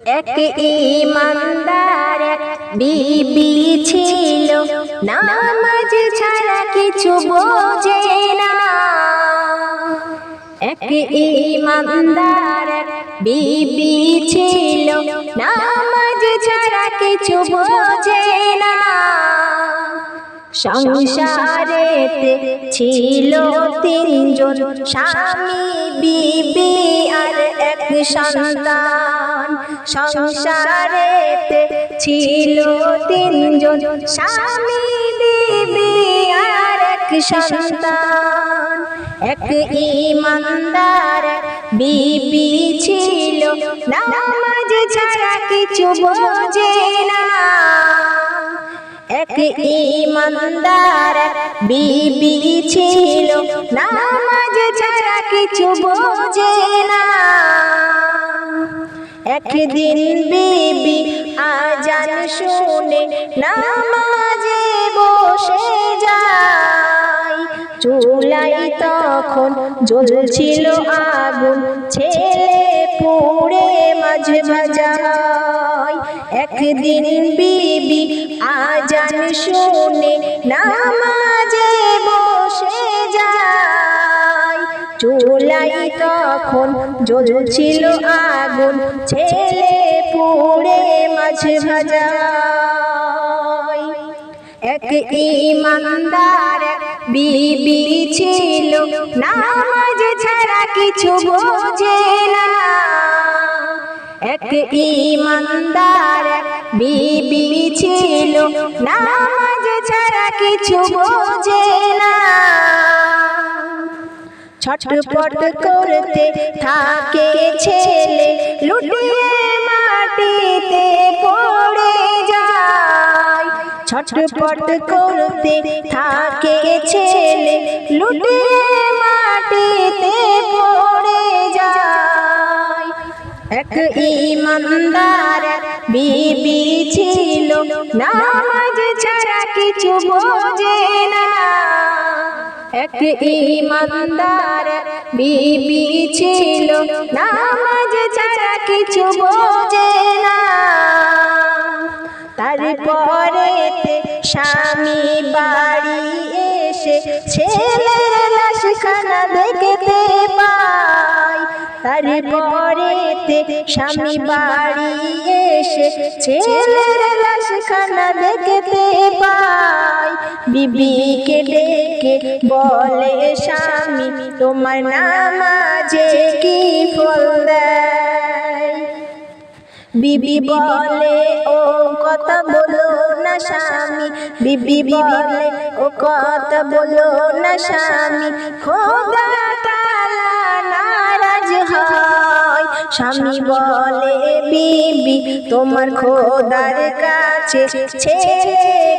এক ইমানদার বিবি ছিল, নামাজ ছাড়া কিছু বোঝে না। এক ইমানদার বিবি ছিল, নামাজ ছাড়া কিছু বোঝে না। সংসারেতে ছিল তিনজন, স্বামী, বিবি আর এক সন্তান। সংসারেতে ছিল তিনজন স্বামী, বিবি আর এক সন্তান। এক ইমানদার বিবি ছিল। নামাজ ছাড়া কিছু বোঝে না। এক ইমানদার বিবি ছিল। নামাজ ছাড়া কিছু বোঝে না। একদিন বিবি, আজান শুনে নামাজে বসে যায়। চুলাই তখন জ্বলছিল আগুন, ছেলে পুড়ে মাঝে ভাজা হয় একদিন বিবি, আজান শুনে নামাজে তখন জ্বলছিল আগুন, ছেলে পুড়ে মাঝে ভাজা। এক ইমানদার বিবি ছিল, নামাজ ছাড়া কিছু বোঝে না এক ইমানদার বিবি ছিল, নামাজ ছাড়া কিছু বোঝে না ছটপট করতে থাকে ছেলে লুটিয়ে মাটিতে পড়ে যায়। ছটপট করতে থাকে ছেলে লুটিয়ে মাটিতে পড়ে যায়। এক ইমানদার বিবি ছিল নামাজ ছাড়া কিছু বোঝে না। এক ইমানদার বিবি ছিল, নামাজ ছাড়া কিছু বোঝে না। তারপরে স্বামী বাড়ি এসে ছেলের লাশখানা দেখতে পায়। তারপরে স্বামী বাড়ি এসে ছেলের লাশখানা দেখতে পায়। বিবিকে ডেকে বলে স্বামী তোমার নামাজে কি ফল দেয়? বিবি বলে ও কথা বলো না স্বামী। বিবি বলে ও কথা বলো না স্বামী। খোদা তালা নারাজ হয়। স্বামী বলে বিবি তোমার খোদার কাছে ছেড়ে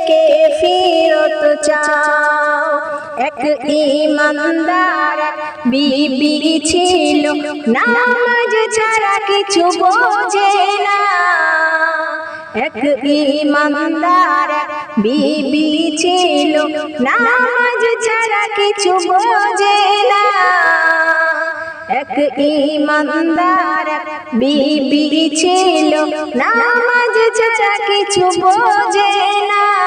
কে ফিরত চাও এক ইমানদার বিবি ছিল। নামাজ ছাড়া কিছু বোঝে না। এক ইমানদার বিবি ছিল। নামাজ ছাড়া কিছু বোঝে না। এক ইমানদার বিবি ছিল। নামাজ ছাড়া কিছু বোঝে না।